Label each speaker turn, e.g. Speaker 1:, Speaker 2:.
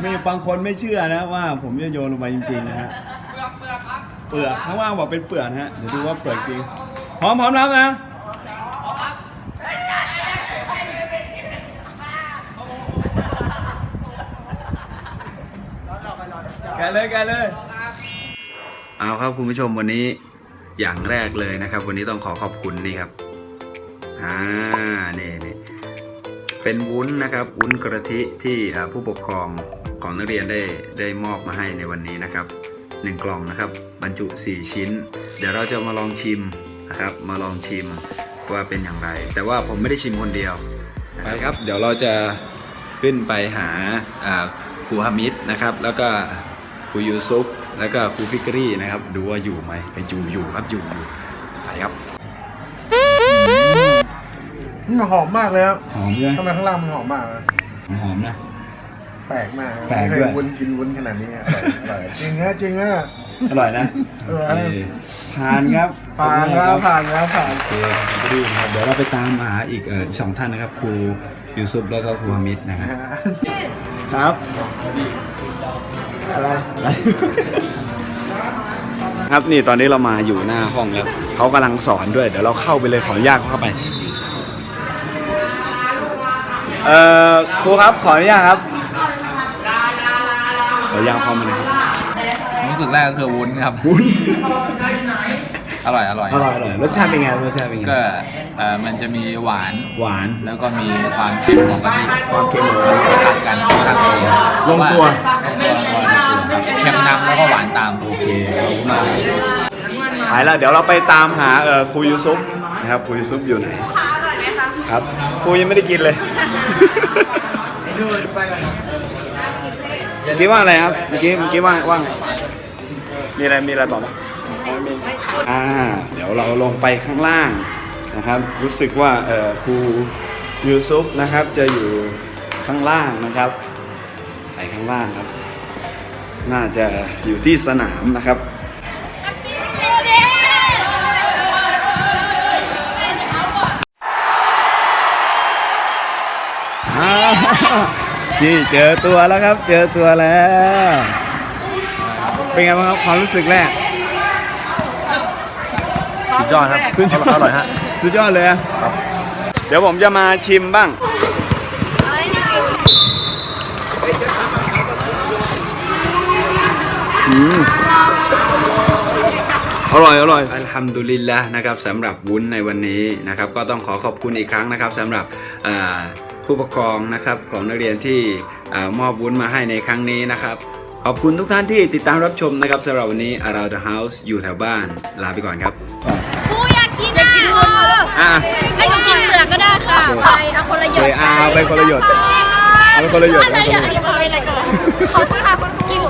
Speaker 1: ไม่บางคนไม่เชื่อนะว่าผมจะโยนลงไปจริงๆนะฮะ
Speaker 2: เปลือกเปลือกครับ
Speaker 1: เปลือกข้างล่างบอกเป็นเปลือกนะฮะ เดี๋ยวดูว่าเปลือกจริง พร้อมพร้อมรับนะ แกะเลยแกะเลย เอาครับคุณผู้ชมวันนี้อย่างแรกเลยนะครับ วันนี้ต้องขอขอบคุณนี่ครับ อ่านี่นี่เป็นวุ้นนะครับ วุ้นกะทิที่อ่าผู้ปกครอง ของนักเรียนได้ได้มอบมาให้ในวันนี้นะครับหนึ่งกล่องนะครับ บรรจุ 4 ชิ้น เดี๋ยวเราจะมาลองชิมนะครับ มาลองชิมว่าเป็นอย่างไร แต่ว่าผมไม่ได้ชิมคนเดียวไปครับ เดี๋ยวเราจะขึ้นไปหาอ่าครูฮามิดนะครับ แล้วก็ครูยูซุปแล้วก็ครูฟิกรี่นะครับ ดูว่าอยู่ไหมไปอยู่อยู่ครับอยู่อยู่ไปครับ
Speaker 3: มันหอมมากเลยครับ
Speaker 1: หอมใช่ไหม
Speaker 3: ทำไมข้างล่างมันหอมมากนะ
Speaker 1: หอมนะ
Speaker 3: แปลกมาก
Speaker 1: แปลก
Speaker 3: ไม่เค
Speaker 1: ด้วย
Speaker 3: ยวุ้นกินวุ้นขนาดนี้อะอร่อยอร่อยจริงฮะจริงฮะ
Speaker 1: อร่อยนะ
Speaker 3: อร่อย
Speaker 1: โเคผ่านครับ
Speaker 3: ผ่านแล้วผ่านแล้วผ่าน
Speaker 1: โอเคครับดีครับเดี๋ยวเราไปตามหาอีกเออสองท่านนะครับครูยูซุปแล้วก็ครูฮามิดนะครับครับอะไร ครับนี่ตอนนี้เรามาอยู่หน้าห้องแล้วเขากำลังสอนด้วย เดี๋ยวเราเข้าไปเลยขออนุญาตเข้าไป เอ่อครูครับขออนุญาตครับข ออนุญาตเข้ามานะครับ
Speaker 2: รู้สึกแรกก็คือวุ้นครับ
Speaker 1: วุ้น
Speaker 2: อร่อยอร่อย
Speaker 1: อร่อยอร่อยรสชาติเป็นไงรสชาติเป็นไง
Speaker 2: ก็เอ่อมันจะมีหวาน
Speaker 1: หวาน
Speaker 2: แล้วก็มีความเค็มของกะทิ
Speaker 1: ความเค็มของ
Speaker 2: มัน
Speaker 1: กะทิ
Speaker 2: ตัดกันค่อนข้างดี
Speaker 1: ลงตัว
Speaker 2: ลงตัวลงตัวครับเค็มนำแล้วก็หวานตาม
Speaker 1: โอเคขอบคุณมากหายแล้วเดี๋ยวเราไปตามหาเอ่อครูยูซุปนะครับครูยูซุปอยู่ไหน
Speaker 4: ขาอร่อยไหมคะ
Speaker 1: ครับครูยังไม่ได้กินเลย คิดว่าอะไรครับเมื่อกี้เมื่อกี้ว่าว่าไงมีอะไรมีอะไรบอกไหม
Speaker 4: ไม่ไม่พูด
Speaker 1: อ่า เดี๋ยวเราลงไปข้างล่างนะครับ รู้สึกว่าเอ่อครูยูซุปนะครับ จะอยู่ข้างล่างนะครับ ไปข้างล่างครับ น่าจะอยู่ที่สนามนะครับอ้าว นี่เจอตัวแล้วครับ เจอตัวแล้ว เป็นไงบ้างครับความรู้สึกแรก
Speaker 3: สุดยอดครับขึ้นชิมอร่อยฮะ
Speaker 1: สุดยอดเลยอะ
Speaker 3: ครับ
Speaker 1: เดี๋ยวผมจะมาชิมบ้าง อร่อยอร่อยอัลฮัมดุลิลละนะครับสำหรับวุ้นในวันนี้นะครับก็ต้องขอขอบคุณอีกครั้งนะครับสำหรับอ่าผู้ปกครองนะครับของนักเรียนที่อามอบวุ้นมาให้ในครั้งนี้นะครับขอบคุณทุกท่านที่ติดตามรับชมนะครับสำหรับวันนี้ Around the House อยู่แถวบ้าน ลาไปก่อนครับ
Speaker 4: ครูอยากกินอะ
Speaker 1: อะ
Speaker 4: ให้หนูกินเปลือกก็ได้ค่ะไปเอาคนละหยด
Speaker 1: เลยเอาไปคนละหยดเอาไปคนละหยด
Speaker 4: อะไร
Speaker 1: เอาไปคนละหยด
Speaker 4: อะไรอะไรก่อนขอบคุณค่ะคุณครูกิน